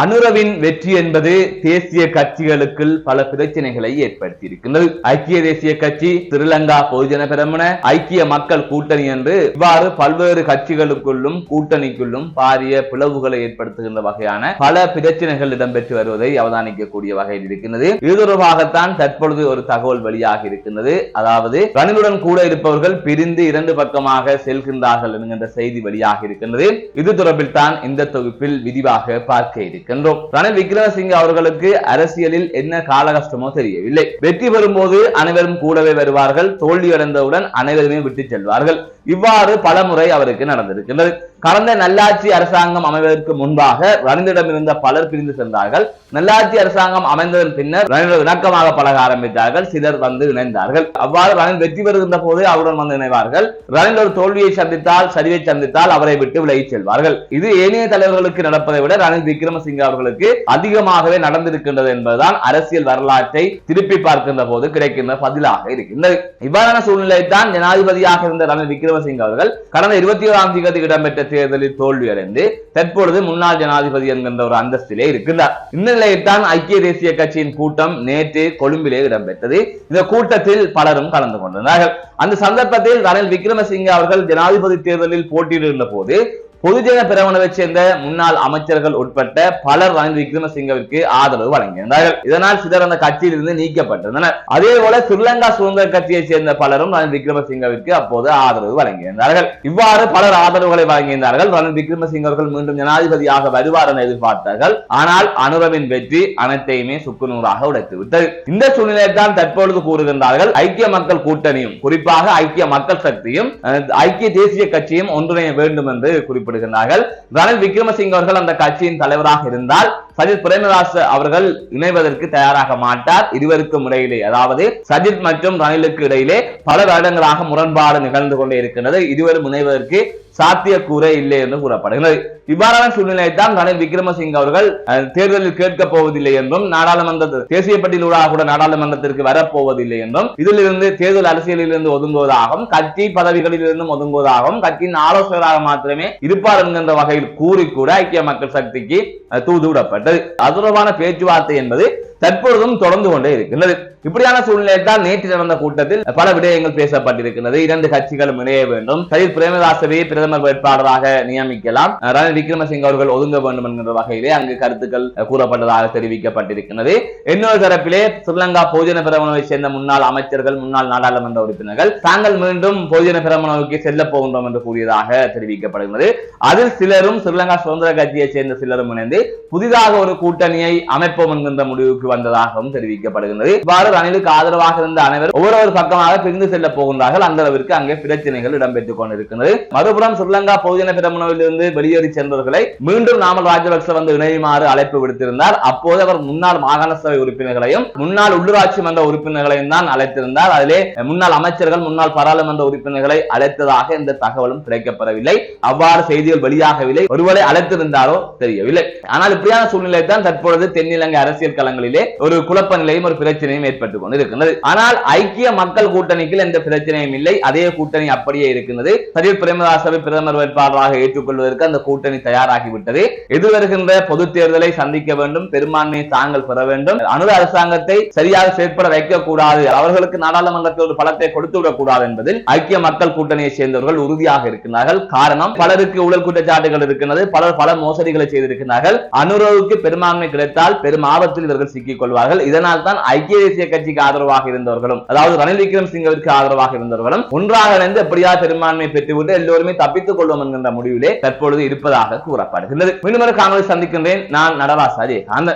அனுரவின் வெற்றி என்பது தேசிய கட்சிகளுக்குள் பல பிரச்சனைகளை ஏற்படுத்தியிருக்கின்றது. ஐக்கிய தேசிய கட்சி ஸ்ரீலங்கா பொதுஜன பெரமுன ஐக்கிய மக்கள் கூட்டணி என்று இவ்வாறு பல்வேறு கட்சிகளுக்குள்ளும் கூட்டணிக்குள்ளும் பாரிய பிளவுகளை ஏற்படுத்துகின்ற வகையான பல பிரச்சனைகள் இடம்பெற்று வருவதை அவதானிக்கக்கூடிய வகையில் இருக்கின்றது. இது தொடர்பாகத்தான் தற்பொழுது ஒரு தகவல் வெளியாக இருக்கின்றது. அதாவது ரணிலுடன் கூட இருப்பவர்கள் பிரிந்து இரண்டு பக்கமாக செல்கின்றார்கள் என்கின்ற செய்தி வெளியாக இருக்கின்றது. இது தொடர்பில் தான் இந்த தொகுப்பில் விரிவாக பார்க்க இருக்கின்றோம் ரணில் விக்ரமசிங்க அவர்களுக்கு அரசியலில் என்ன கால கஷ்டமோ தெரியவில்லை. வெற்றி பெறும்போது அனைவரும் கூடவே வருவார்கள். தோல்வியடைந்தவுடன் அனைவருமே விட்டு செல்வார்கள். இவ்வாறு பலமுறை அவருக்கு நடந்திருக்கின்றது. கடந்த நல்லாட்சி அரசாங்கம் அமைவதற்கு முன்பாக ரணிலிடம் இருந்த பலர் பிரிந்து சென்றார்கள். நல்லாட்சி அரசாங்கம் அமைந்ததன் பின்னர் ரணில் இணக்கமாக பழக ஆரம்பித்தார்கள். சிலர் வந்து இணைந்தார்கள். அவ்வாறு ரணில் வெற்றி பெறுகின்ற போது அவருடன் வந்து இணைவார்கள். ரணில் ஒரு தோல்வியை சந்தித்தால் சரிவை சந்தித்தால் அவரை விட்டு விலகிச் செல்வார்கள். இது ஏனைய தலைவர்களுக்கு நடப்பதை விட ரணில் விக்ரமசிங்க அவர்களுக்கு அதிகமாகவே நடந்திருக்கின்றது என்பதுதான் அரசியல் வரலாற்றை திருப்பி பார்க்கின்ற போது கிடைக்கின்ற பதிலாக இருக்கின்றது. இவ்வாறான சூழ்நிலை தான் ஜனாதிபதியாக இருந்த ரணில் விக்ரமசிங்க அவர்கள் கடந்த இருபத்தி ஓராம் தேதி இடம்பெற்ற தேர்தலில் தோல்வியடைந்து தற்பொழுது முன்னாள் ஜனாதிபதி என்கின்ற ஒரு அந்தஸ்திலே இருக்கிறார். இந்த நிலையில் தான் ஐக்கிய தேசிய கட்சியின் கூட்டம் நேற்று கொழும்பிலே இடம்பெற்றது. இந்த கூட்டத்தில் பலரும் கலந்து கொண்டிருந்தார்கள் அந்த சந்தர்ப்பத்தில் ரணில் விக்ரமசிங்க அவர்கள் ஜனாதிபதி தேர்தலில் போட்டியிடுகின்ற போது பொதுஜன பிரமணவை சேர்ந்த முன்னாள் அமைச்சர்கள் உட்பட்ட பலர் ரணில் விக்ரமசிங்கவிற்கு ஆதரவு வழங்கியிருந்தார்கள். இதனால் சிலர் அந்த கட்சியில் இருந்து நீக்கப்பட்டிருந்தனர். அதே போல ஸ்ரீலங்கா சுதந்திர கட்சியை சேர்ந்த பலரும் ரணில் விக்ரமசிங்கவிற்கு அப்போது ஆதரவு வழங்கியிருந்தார்கள். இவ்வாறு பலர் ஆதரவுகளை வழங்கியிருந்தார்கள். ரணில் விக்ரமசிங்க அவர்கள் மீண்டும் ஜனாதிபதியாக வருவார் என எதிர்பார்த்தார்கள். ஆனால் அனுரவின் வெற்றி அனைத்தையுமே சுக்குநூறாக உடைத்து விட்டது இந்த சூழ்நிலையில் தான் தற்பொழுது கூறுகின்றார்கள். ஐக்கிய மக்கள் கூட்டணியும் குறிப்பாக ஐக்கிய மக்கள் சக்தியும் அஹ், ஐக்கிய தேசிய கட்சியும் ஒன்றிணைய வேண்டும் என்று குறிப்பிடுகின்றார்கள் ரணில் விக்ரமசிங்க அவர்கள் அந்த கட்சியின் தலைவராக இருந்தால் சஜித் பிரேமதாஸ் அவர்கள் இணைவதற்கு தயாராக மாட்டார். இருவருக்கும் இடையிலே அதாவது சஜித் மற்றும் ரணிலுக்கு இடையிலே பல வருடங்களாக முரண்பாடு நிகழ்ந்து கொண்டே இருக்கின்றது. இருவரும் இணைவதற்கு சாத்தியக்கூறே இல்லை என்று கூறப்படுகிறது. இவ்வாறான சூழ்நிலையை தான் ரணில் விக்ரமசிங்க அவர்கள் தேர்தலில் கேட்கப் போவதில்லை என்றும் நாடாளுமன்ற தேசிய பட்டியலூடாக கூட நாடாளுமன்றத்திற்கு வரப்போவதில்லை என்றும் இதிலிருந்து தேர்தல் அரசியலில் இருந்து ஒதுங்குவதாகவும் கட்சி பதவிகளில் இருந்தும் ஒதுங்குவதாகவும் கட்சியின் ஆலோசகராக மாத்திரமே இருப்பார் என்கின்ற வகையில் கூறி கூட ஐக்கிய மக்கள் சக்திக்கு தூதுவிடப்பட்டது தொடர்பான பேச்சுவார்த்தை என்பது தற்பொழுதும் தொடர்ந்து கொண்டே இருக்கின்றது. இப்படியான சூழ்நிலையில் தான் நேற்று நடந்த கூட்டத்தில் பல விடயங்கள் பேசப்பட்டிருக்கிறது இரண்டு கட்சிகளும் இணைய வேண்டும். சஜித் பிரேமதாசவே பிரதமர் வேட்பாளராக நியமிக்கலாம். ரணில் விக்ரமசிங்க அவர்கள் ஒதுங்க வேண்டும் என்கின்ற வகையிலே அங்கு கருத்துக்கள் கூறப்பட்டதாக தெரிவிக்கப்பட்டிருக்கிறது இன்னொரு தரப்பிலே ஸ்ரீலங்கா பொதுஜன பிரமணவை சேர்ந்த முன்னாள் அமைச்சர்கள் முன்னாள் நாடாளுமன்ற உறுப்பினர்கள் தாங்கள் மீண்டும் பொதுஜன பிரமணவுக்கு செல்ல போகின்றோம் என்று கூறியதாக தெரிவிக்கப்படுகிறது அதில் சிலரும் ஸ்ரீலங்கா சுதந்திர கட்சியை சேர்ந்த சிலரும் இணைந்து புதிதாக ஒரு கூட்டணியை அமைப்போம் என்கின்ற முடிவுக்கு வந்ததாகவும் தெரிவிக்கப்படுகின்றது. இவ்வாறு ரணிலுக்கு ஆதரவாக இருந்த அனைவரும் ஒவ்வொரு பக்கமாக பிரிந்து செல்ல போகின்றார்கள். அந்த அளவிற்கு அங்கே பிரச்சனைகள் இடம்பெற்றுக் கொண்டிருக்கிறது மறுபுறம் ஸ்ரீலங்கா பொதுஜன பிரமணவிலிருந்து வெளியேறி சென்றவர்களை மீண்டும் நாமல் ராஜபக்ச வந்து இணையுமாறு அழைப்பு விடுத்திருந்தார். அப்போது அவர் முன்னாள் மாகாண சபை உறுப்பினர்களையும் முன்னாள் உள்ளூராட்சி மன்ற உறுப்பினர்களையும் தான் அழைத்திருந்தார். அதிலே முன்னாள் அமைச்சர்கள் முன்னாள் பாராளுமன்ற உறுப்பினர்களை அழைத்ததாக எந்த தகவலும் கிடைக்கப்படவில்லை அவ்வாறு செய்திகள் வெளியாகவில்லை. ஒருவேளை அழைத்திருந்தாரோ தெரியவில்லை. ஆனால் இப்படியான சூழ்நிலை தான் தற்பொழுது தென்னிலங்கை அரசியல் களங்களிலே ஒரு குழப்ப நிலையும் ஒரு பிரச்சனையும் ஏற்பட்டுக் கொண்டிருக்கின்றது. ஆனால் ஐக்கிய மக்கள் கூட்டணிக்கு எந்த பிரச்சனையும் இல்லை. அதே கூட்டணி அப்படியே இருக்கின்றது. சஜித் பிரேமதாசவை பிரதமர் வேட்பாளராக ஏற்றுக்கொள்வதற்கு அந்த கூட்டணி தயாராகிவிட்டது. எதிர்வருகின்ற பொது தேர்தலை சந்திக்க வேண்டும். பெரும்பான்மையை தாங்கள் பெற வேண்டும். அனுர அரசாங்கத்தை சரியாக செயற்பட வைக்க கூடாது அவர்களுக்கு நாடாளுமன்றத்தில் ஒரு பலத்தை கொடுத்து விடக் கூடாது என்பதில் ஐக்கிய மக்கள் கூட்டணியை சேர்ந்தவர்கள் உறுதியாக இருக்கின்றார்கள். காரணம் பலருக்கு ஊழல் குற்றச்சாட்டுகள் இருக்கின்றது. பலர் பல மோசடிகளை செய்திருக்கிறார்கள் அனுரவுக்கு பெரும்பான்மை கிடைத்தால் பெரும் ஆபத்தில் இவர்கள் சிக்கிக் கொள்வார்கள். இதனால் தான் ஐக்கிய தேசிய கட்சிக்கு ஆதரவாக இருந்தவர்களும் அதாவது ரணில் விக்ரம் சிங்கிற்கு ஆதரவாக இருந்தவர்களும் ஒன்றாக இணைந்து எப்படியா பெரும்பான்மை பெற்றுவிட்டு எல்லோருமே தப்பித்துக் கொள்வோம் என்கின்ற முடிவிலே தற்பொழுது இருப்பதாக கூறப்படுகிறது மீண்டும் காங்கிரஸ் சந்திக்கின்றேன். நான் நடராசா அந்த